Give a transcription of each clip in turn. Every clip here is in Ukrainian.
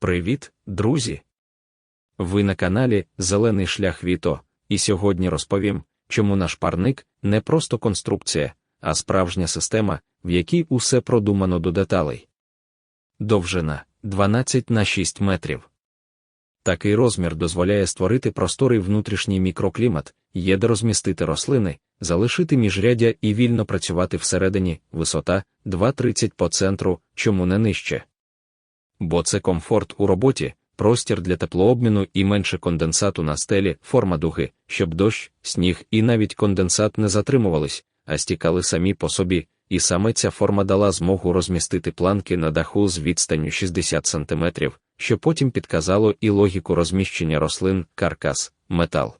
Привіт, друзі! Ви на каналі Зелений шлях Віто, і сьогодні розповім, чому наш парник не просто конструкція, а справжня система, в якій усе продумано до деталей. Довжина 12 на 6 метрів. Такий розмір дозволяє створити просторий внутрішній мікроклімат, є де розмістити рослини, залишити міжряддя і вільно працювати всередині, висота 2,30 по центру, чому не нижче. Бо це комфорт у роботі, простір для теплообміну і менше конденсату на стелі, форма дуги, щоб дощ, сніг і навіть конденсат не затримувались, а стікали самі по собі, і саме ця форма дала змогу розмістити планки на даху з відстанню 60 см, що потім підказало і логіку розміщення рослин, каркас, метал.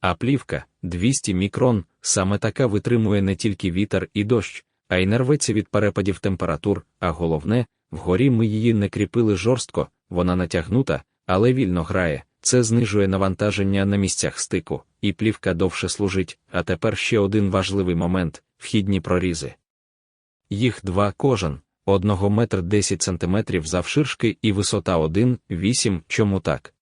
А плівка 200 мікрон, саме така витримує не тільки вітер і дощ, а й не рветься від перепадів температур, а головне, вгорі ми її не кріпили жорстко, вона натягнута, але вільно грає, це знижує навантаження на місцях стику, і плівка довше служить. А тепер ще один важливий момент вхідні прорізи. Їх два кожен, одного метр 10 сантиметрів завширшки і висота 1,8. Чому так?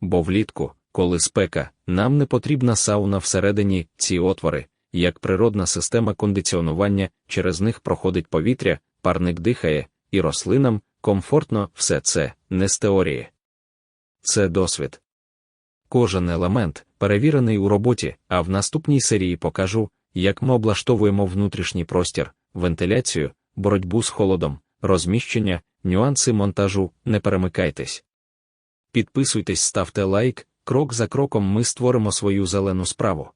Бо влітку, коли спека, нам не потрібна сауна всередині, ці отвори, як природна система кондиціонування, через них проходить повітря, парник дихає, і рослинам комфортно все це не з теорії. Це досвід. Кожен елемент перевірений у роботі, а в наступній серії покажу, як ми облаштовуємо внутрішній простір, вентиляцію, боротьбу з холодом, розміщення, нюанси монтажу, не перемикайтесь. Підписуйтесь, ставте лайк, крок за кроком ми створимо свою зелену справу.